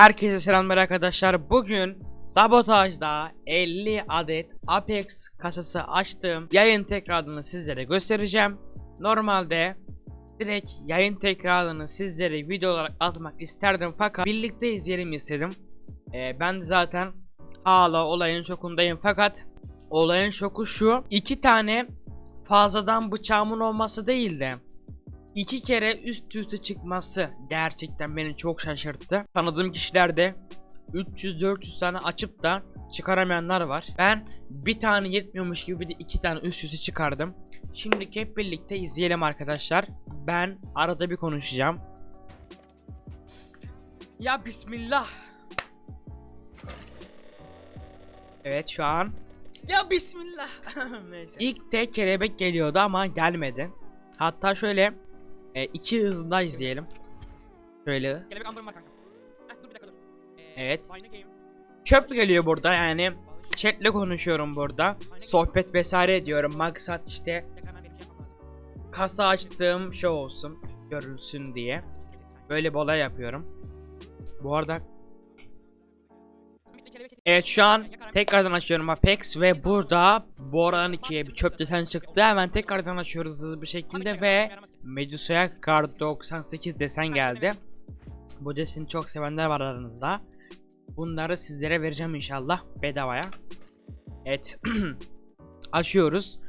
Herkese selamlar arkadaşlar. Bugün sabotajda 50 adet Apex kasası açtım. Yayın tekrarını sizlere göstereceğim. Normalde direkt yayın tekrarını sizlere video olarak atmak isterdim fakat birlikte izleyelim istedim. Ee, ben zaten hala olayın şokundayım fakat olayın şoku şu. iki tane fazladan bıçağımın olması değil de iki kere üst üste çıkması gerçekten beni çok şaşırttı. Tanıdığım kişilerde 300-400 tane açıp da çıkaramayanlar var. Ben bir tane yetmiyormuş gibi de iki tane üst üste çıkardım. Şimdi hep birlikte izleyelim arkadaşlar. Ben arada bir konuşacağım. Ya bismillah. Evet şu an. Ya bismillah. Neyse. İlk de kelebek geliyordu ama gelmedi. Hatta şöyle e, iki hızında izleyelim. Şöyle. Ee, Evet. Çöp geliyor burada yani. Chatle konuşuyorum burada. Sohbet vesaire ediyorum. Maksat işte şey kasa açtığım şey olsun. Görülsün diye. Böyle bir olay yapıyorum. Bu arada evet şu an tekrardan açıyorum Apex ve burada Boran 2'ye bir çöp desen çıktı. Hemen tekrardan açıyoruz hızlı bir şekilde ve Medusa'ya Kar 98 desen geldi. Bu deseni çok sevenler var aranızda. Bunları sizlere vereceğim inşallah bedavaya. Evet. Açıyoruz.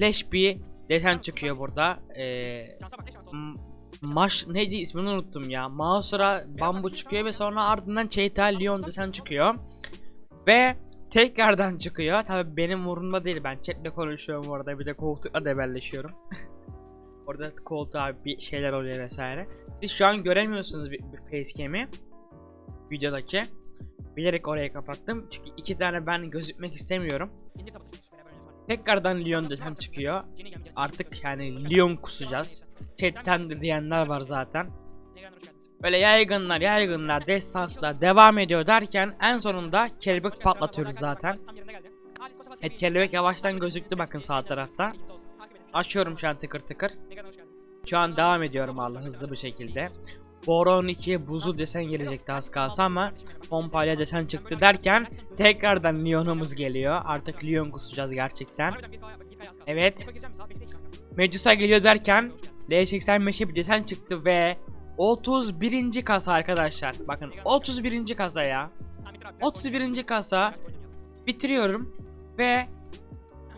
Leş bir desen çıkıyor burada. Ee, Maş neydi ismini unuttum ya. Mouse'ra bambu çıkıyor ve sonra ardından Cheetah Leon desen çıkıyor. Ve tekrardan çıkıyor. Tabi benim umurumda değil. Ben chatle konuşuyorum orada. Bir de koltukla debelleşiyorum. orada koltuğa bir şeyler oluyor vesaire. Siz şu an göremiyorsunuz bir, bir facecam'i. Videodaki. Bilerek orayı kapattım. Çünkü iki tane ben gözükmek istemiyorum. Tekrardan Leon desen çıkıyor. Artık yani Leon kusacağız. Chatten de diyenler var zaten. Böyle yaygınlar yaygınlar destanslar devam ediyor derken en sonunda kelebek patlatıyoruz zaten. Evet kelebek yavaştan gözüktü bakın sağ tarafta. Açıyorum şu an tıkır tıkır. Şu an devam ediyorum Allah hızlı bir şekilde. Boron 2'ye buzul desen gelecekti az kalsa ama pompayla desen çıktı derken tekrardan Leon'umuz geliyor. Artık Leon kusacağız gerçekten. Evet. Medusa geliyor derken L85'e bir desen çıktı ve 31. kasa arkadaşlar. Bakın 31. kasa ya. Tamam, bitir abi. 31. kasa bitiriyorum ve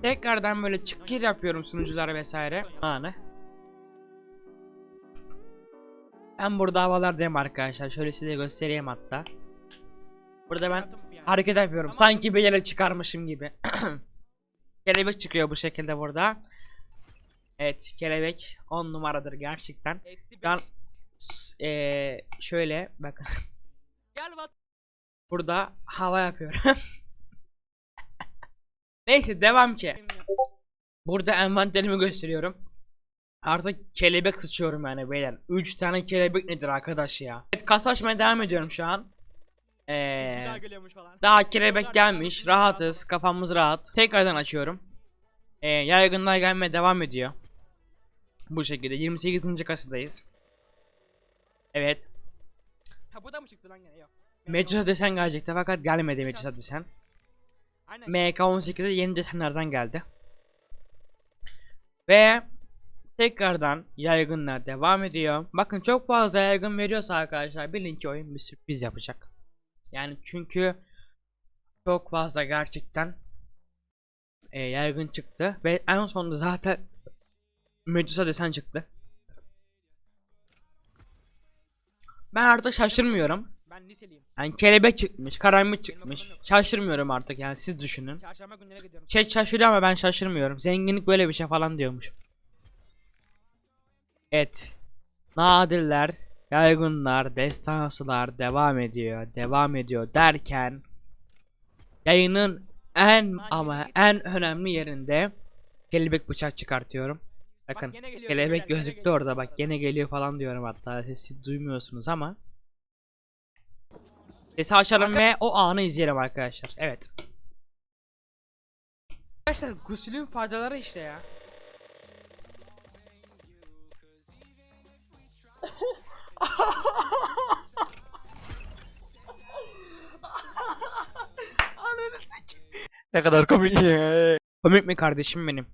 tekrardan böyle çık gir yapıyorum sunuculara vesaire. Anı. Ben burada havalardayım arkadaşlar. Şöyle size göstereyim hatta. Burada ben hareket yapıyorum. Sanki bir yere çıkarmışım gibi. kelebek çıkıyor bu şekilde burada. Evet kelebek 10 numaradır gerçekten. Etti Eee, şöyle bakın Gel bak. burada hava yapıyorum. Neyse devam ki. Burada envanterimi gösteriyorum. Artık kelebek sıçıyorum yani beyler. 3 tane kelebek nedir arkadaş ya? Evet kasa açmaya devam ediyorum şu an. Falan. daha kelebek gelmiş. Rahatız. Kafamız rahat. Tekrardan açıyorum. Ee, yaygınlar gelmeye devam ediyor. Bu şekilde 28. kasadayız. Evet. Ha bu da mı çıktı lan gene? Yok. Medusa desen gelecekti fakat gelmedi Medusa desen. Aynen. MK18'e yeni desenlerden geldi. Ve tekrardan yaygınlar devam ediyor. Bakın çok fazla yaygın veriyorsa arkadaşlar bilin ki oyun bir sürpriz yapacak. Yani çünkü çok fazla gerçekten e, yaygın çıktı ve en sonunda zaten Medusa desen çıktı. Ben artık şaşırmıyorum. Ben liseliyim. Yani kelebek çıkmış, karanlık çıkmış. Şaşırmıyorum artık yani siz düşünün. Çarşamba günlere gidiyorum. Chat şaşırıyor ama ben şaşırmıyorum. Zenginlik böyle bir şey falan diyormuş. Evet. Nadirler, yaygınlar, destansılar devam ediyor, devam ediyor derken yayının en ama en önemli yerinde kelebek bıçak çıkartıyorum. Bakın bak, geliyor, kelebek gelen, gözüktü geliyor, orada bak gene geliyor. falan diyorum hatta. Sesi duymuyorsunuz ama. Sesi açalım ve o anı izleyelim arkadaşlar. Evet. Arkadaşlar gusülün faydaları işte ya. Ne kadar komik ya. Komik mi kardeşim benim?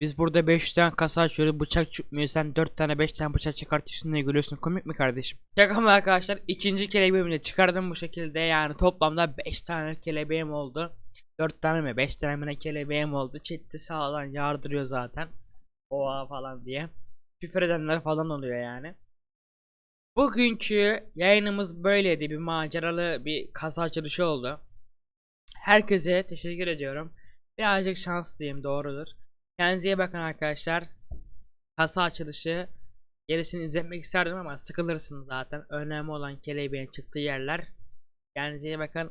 Biz burada 5 tane kasa açıyoruz. Bıçak çıkmıyor. Sen 4 tane 5 tane bıçak çıkartıyorsun diye gülüyorsun? Komik mi kardeşim? Şaka mı arkadaşlar? İkinci kelebeğimi de çıkardım bu şekilde. Yani toplamda 5 tane kelebeğim oldu. 4 tane mi 5 tane mi ne kelebeğim oldu. Chat'te sağdan yardırıyor zaten. Oha falan diye. Küfür edenler falan oluyor yani. Bugünkü yayınımız böyleydi. Bir maceralı bir kasa açılışı oldu. Herkese teşekkür ediyorum. Birazcık şanslıyım doğrudur Kendinize iyi bakın arkadaşlar. Kasa açılışı. Gerisini izlemek isterdim ama sıkılırsınız zaten. Önemli olan kelebeğin çıktığı yerler. Kendinize bakın.